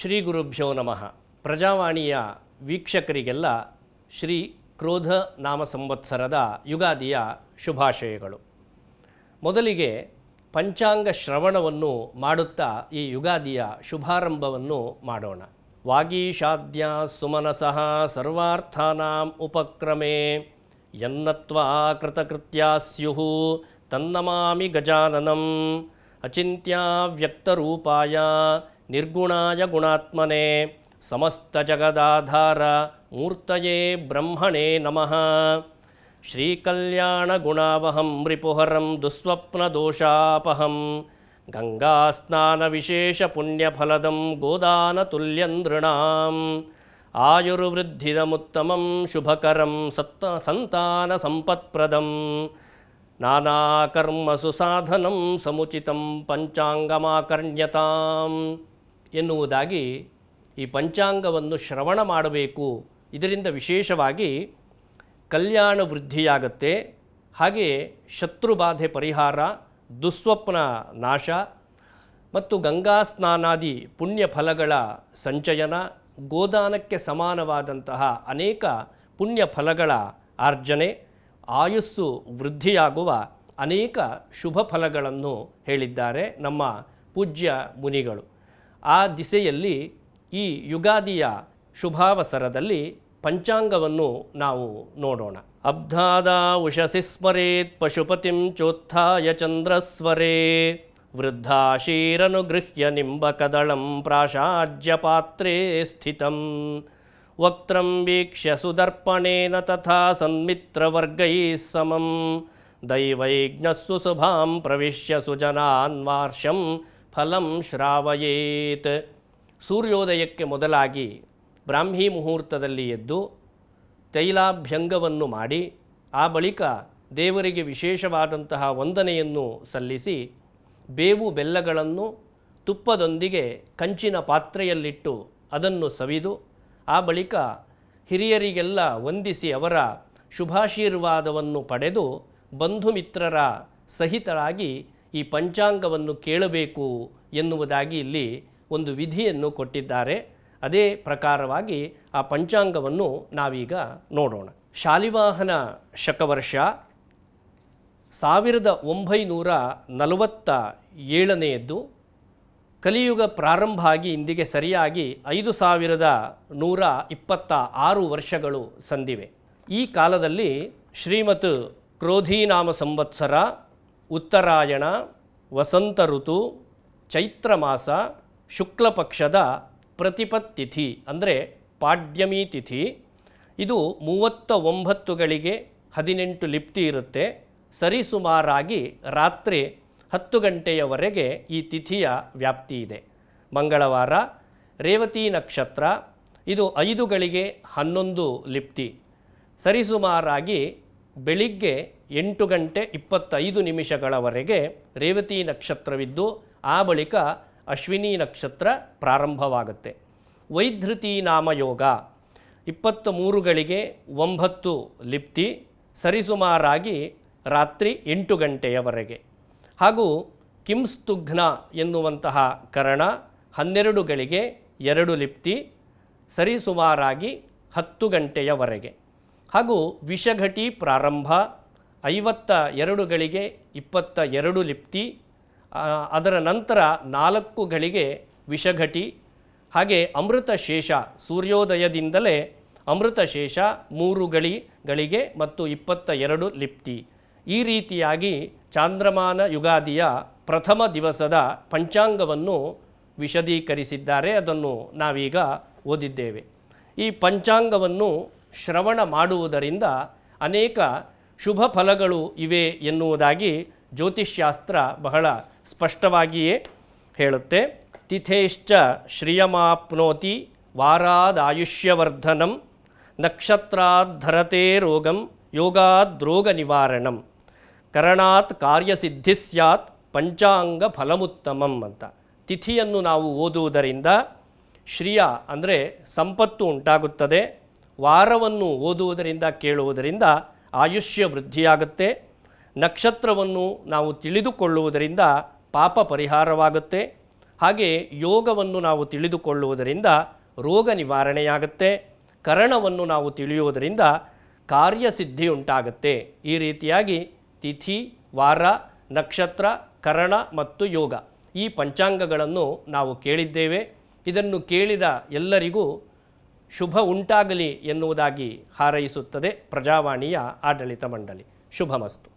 ಶ್ರೀ ಗುರುಭ್ಯೋ ನಮಃ. ಪ್ರಜಾವಾಣಿಯ ವೀಕ್ಷಕರಿಗೆಲ್ಲ ಶ್ರೀ ಕ್ರೋಧ ನಾಮ ಸಂವತ್ಸರದ ಯುಗಾದಿಯ ಶುಭಾಶಯಗಳು. ಮೊದಲಿಗೆ ಪಂಚಾಂಗ ಶ್ರವಣವನ್ನು ಮಾಡುತ್ತಾ ಈ ಯುಗಾದಿಯ ಶುಭಾರಂಭವನ್ನು ಮಾಡೋಣ. ವಾಗೀಶಾದ್ಯ ಸುಮನಸಃ ಸರ್ವಾರ್ಥಾನಾಂ ಉಪಕ್ರಮೇ. ಯನ್ನತ್ವಾ ಕೃತಕೃತ್ಯ ಸ್ಯುಃ ತನ್ನಮಾಮಿ ಗಜಾನನಂ. ಅಚಿಂತ್ಯ ವ್ಯಕ್ತರೂಪಾಯ. నిర్గుణాయ గుణాత్మనే సమస్తజగదాధార మూర్తయే బ్రహ్మణే నమ. శ్రీకల్యాణగుణావహం రిపుహరం దుస్వప్నదోషాపహం గంగాస్నానవిశేషపుణ్యఫలదం గోదానతుల్యం నృణాం ఆయుర్వృద్ధిదముత్తమం శుభకరం సత్త సంతానసంపత్ప్రదం నానాకర్మసు సాధనం సముచితం పంచాంగమాకర్ణ్యతాం. ಎನ್ನುವುದಾಗಿ ಈ ಪಂಚಾಂಗವನ್ನು ಶ್ರವಣ ಮಾಡಬೇಕು. ಇದರಿಂದ ವಿಶೇಷವಾಗಿ ಕಲ್ಯಾಣ ವೃದ್ಧಿಯಾಗತ್ತೆ. ಹಾಗೆಯೇ ಶತ್ರುಬಾಧೆ ಪರಿಹಾರ, ದುಸ್ವಪ್ನ ನಾಶ ಮತ್ತು ಗಂಗಾ ಸ್ನಾನಾದಿ ಪುಣ್ಯ ಫಲಗಳ ಸಂಚಯನ, ಗೋದಾನಕ್ಕೆ ಸಮಾನವಾದಂತಹ ಅನೇಕ ಪುಣ್ಯ ಫಲಗಳ ಆರ್ಜನೆ, ಆಯುಸ್ಸು ವೃದ್ಧಿಯಾಗುವ ಅನೇಕ ಶುಭ ಫಲಗಳನ್ನು ಹೇಳಿದ್ದಾರೆ ನಮ್ಮ ಪೂಜ್ಯ ಮುನಿಗಳು. ಆ ದಿಸೆಯಲ್ಲಿ ಈ ಯುಗಾದಿಯ ಶುಭಾವಸರದಲ್ಲಿ ಪಂಚಾಂಗವನ್ನು ನಾವು ನೋಡೋಣ. ಅಬ್ಧಾದ ಉಷಸಿ ಸ್ಮರೇತ್ ಪಶುಪತಿಂ ಚೋತ್ಥಾಯ ಚಂದ್ರಸ್ವರೇ. ವೃದ್ಧಾಶೀರನುಗೃಹ್ಯ ನಿಂಬಕದಳಂ ಪ್ರಾಶಾಜ್ಯ ಪಾತ್ರೇ ಸ್ಥಿತಂ. ವಕ್ತ್ರಂ ವೀಕ್ಷ್ಯ ಸುದರ್ಪಣೇನ ತಥಾ ಸನ್ಮಿತ್ರವರ್ಗೈಃ ಸಮಂ. ದೈವೈಜ್ಞಸ್ಸು ಸುಭಾಂ ಪ್ರವಿಶ್ಯ ಸುಜನಾನ್ವಾರ್ಷಂ ಫಲಂ ಶ್ರಾವಯೇತ್. ಸೂರ್ಯೋದಯಕ್ಕೆ ಮೊದಲಾಗಿ ಬ್ರಾಹ್ಮಿ ಮುಹೂರ್ತದಲ್ಲಿ ಎದ್ದು ತೈಲಾಭ್ಯಂಗವನ್ನು ಮಾಡಿ, ಆ ಬಳಿಕ ದೇವರಿಗೆ ವಿಶೇಷವಾದಂತಹ ವಂದನೆಯನ್ನು ಸಲ್ಲಿಸಿ, ಬೇವು ಬೆಲ್ಲಗಳನ್ನು ತುಪ್ಪದೊಂದಿಗೆ ಕಂಚಿನ ಪಾತ್ರೆಯಲ್ಲಿಟ್ಟು ಅದನ್ನು ಸವಿದು, ಆ ಬಳಿಕ ಹಿರಿಯರಿಗೆಲ್ಲ ವಂದಿಸಿ ಅವರ ಶುಭಾಶೀರ್ವಾದವನ್ನು ಪಡೆದು ಬಂಧುಮಿತ್ರರ ಸಹಿತರಾಗಿ ಈ ಪಂಚಾಂಗವನ್ನು ಕೇಳಬೇಕು ಎನ್ನುವುದಾಗಿ ಇಲ್ಲಿ ಒಂದು ವಿಧಿಯನ್ನು ಕೊಟ್ಟಿದ್ದಾರೆ. ಅದೇ ಪ್ರಕಾರವಾಗಿ ಆ ಪಂಚಾಂಗವನ್ನು ನಾವೀಗ ನೋಡೋಣ. ಶಾಲಿವಾಹನ ಶಕವರ್ಷ ಸಾವಿರದ ಒಂಬೈನೂರ ನಲವತ್ತ ಏಳನೆಯದ್ದು ಕಲಿಯುಗ ಪ್ರಾರಂಭ ಆಗಿ ಇಂದಿಗೆ ಸರಿಯಾಗಿ ಐದು ಸಾವಿರದ ನೂರ ಇಪ್ಪತ್ತ ಆರು ವರ್ಷಗಳು ಸಂದಿವೆ. ಈ ಕಾಲದಲ್ಲಿ ಶ್ರೀಮತ್ ಕ್ರೋಧೀನಾಮ ಸಂವತ್ಸರ ಉತ್ತರಾಯಣ, ವಸಂತ ಋತು, ಚೈತ್ರ ಮಾಸ, ಶುಕ್ಲಪಕ್ಷದ ಪ್ರತಿಪತ್ ತಿಥಿ ಅಂದರೆ ಪಾಡ್ಯಮಿ ತಿಥಿ. ಇದು ಮೂವತ್ತ ಒಂಬತ್ತುಗಳಿಗೆ ಹದಿನೆಂಟು ಲಿಪ್ತಿ ಇರುತ್ತೆ. ಸರಿಸುಮಾರಾಗಿ ರಾತ್ರಿ ಹತ್ತು ಗಂಟೆಯವರೆಗೆ ಈ ತಿಥಿಯ ವ್ಯಾಪ್ತಿ ಇದೆ. ಮಂಗಳವಾರ, ರೇವತಿ ನಕ್ಷತ್ರ, ಇದು ಐದುಗಳಿಗೆ ಹನ್ನೊಂದು ಲಿಪ್ತಿ ಸರಿಸುಮಾರಾಗಿ ಬೆಳಿಗ್ಗೆ ಎಂಟು ಗಂಟೆ ಇಪ್ಪತ್ತೈದು ನಿಮಿಷಗಳವರೆಗೆ ರೇವತಿ ನಕ್ಷತ್ರವಿದ್ದು, ಆ ಬಳಿಕ ಅಶ್ವಿನಿ ನಕ್ಷತ್ರ ಪ್ರಾರಂಭವಾಗುತ್ತೆ. ವೈಧೃತಿ ನಾಮಯೋಗ. ಇಪ್ಪತ್ತ ಮೂರುಗಳಿಗೆ ಒಂಬತ್ತು ಲಿಪ್ತಿ, ಸರಿಸುಮಾರಾಗಿ ರಾತ್ರಿ ಎಂಟು ಗಂಟೆಯವರೆಗೆ. ಹಾಗೂ ಕಿಂಸ್ತುಘ್ನ ಎನ್ನುವಂತಹ ಕರಣ ಹನ್ನೆರಡುಗಳಿಗೆ ಎರಡು ಲಿಪ್ತಿ, ಸರಿಸುಮಾರಾಗಿ ಹತ್ತು ಗಂಟೆಯವರೆಗೆ. ಹಾಗೂ ವಿಷಘಟಿ ಪ್ರಾರಂಭ, ಐವತ್ತ ಎರಡುಗಳಿಗೆ ಇಪ್ಪತ್ತ ಎರಡು ಲಿಪ್ತಿ ಅದರ ನಂತರ ನಾಲ್ಕು ಗಳಿಗೆ ವಿಷಘಟಿ, ಹಾಗೆ ಅಮೃತ ಶೇಷ ಸೂರ್ಯೋದಯದಿಂದಲೇ ಅಮೃತ ಶೇಷ ಮೂರು ಗಳಿ, ಗಳಿಗೆ ಮತ್ತು ಇಪ್ಪತ್ತ ಎರಡು ಲಿಪ್ತಿ. ಈ ರೀತಿಯಾಗಿ ಚಾಂದ್ರಮಾನ ಯುಗಾದಿಯ ಪ್ರಥಮ ದಿವಸದ ಪಂಚಾಂಗವನ್ನು ವಿಶದೀಕರಿಸಿದ್ದಾರೆ. ಅದನ್ನು ನಾವೀಗ ಓದಿದ್ದೇವೆ. ಈ ಪಂಚಾಂಗವನ್ನು ಶ್ರವಣ ಮಾಡುವುದರಿಂದ ಅನೇಕ ಶುಭ ಫಲಗಳು ಇವೆ ಎನ್ನುವುದಾಗಿ ಜ್ಯೋತಿಷ್ಶಾಸ್ತ್ರ ಬಹಳ ಸ್ಪಷ್ಟವಾಗಿಯೇ ಹೇಳುತ್ತೆ. ತಿಥೇಶ್ಚ ಶ್ರಿಯಮಾಪ್ನೋತಿ ವಾರಾದಾಯುಷ್ಯವರ್ಧನಂ ನಕ್ಷತ್ರಾಧರತೆ ರೋಗಂ ಯೋಗಾದ್ರೋಗ ನಿವಾರಣಂ ಕರಣಾತ್ ಕಾರ್ಯಸಿದ್ಧಿ ಸ್ಯಾತ್ ಪಂಚಾಂಗ ಫಲಮುತ್ತಮಂ ಅಂತ. ತಿಥಿಯನ್ನು ನಾವು ಓದುವುದರಿಂದ ಶ್ರಿಯ ಅಂದರೆ ಸಂಪತ್ತು ಉಂಟಾಗುತ್ತದೆ. ವಾರವನ್ನು ಓದುವುದರಿಂದ, ಕೇಳುವುದರಿಂದ ಆಯುಷ್ಯ ವೃದ್ಧಿಯಾಗುತ್ತೆ. ನಕ್ಷತ್ರವನ್ನು ನಾವು ತಿಳಿದುಕೊಳ್ಳುವುದರಿಂದ ಪಾಪ ಪರಿಹಾರವಾಗುತ್ತೆ. ಹಾಗೆ ಯೋಗವನ್ನು ನಾವು ತಿಳಿದುಕೊಳ್ಳುವುದರಿಂದ ರೋಗ ನಿವಾರಣೆಯಾಗುತ್ತೆ. ಕರಣವನ್ನು ನಾವು ತಿಳಿಯುವುದರಿಂದ ಕಾರ್ಯಸಿದ್ಧಿ ಉಂಟಾಗುತ್ತೆ. ಈ ರೀತಿಯಾಗಿ ತಿಥಿ, ವಾರ, ನಕ್ಷತ್ರ, ಕರಣ ಮತ್ತು ಯೋಗ ಈ ಪಂಚಾಂಗಗಳನ್ನು ನಾವು ಕೇಳಿದ್ದೇವೆ. ಇದನ್ನು ಕೇಳಿದ ಎಲ್ಲರಿಗೂ ಶುಭ ಉಂಟಾಗಲಿ ಎನ್ನುವುದಾಗಿ ಹಾರೈಸುತ್ತದೆ ಪ್ರಜಾವಾಣಿಯ ಆಡಳಿತ ಮಂಡಳಿ. ಶುಭಮಸ್ತು.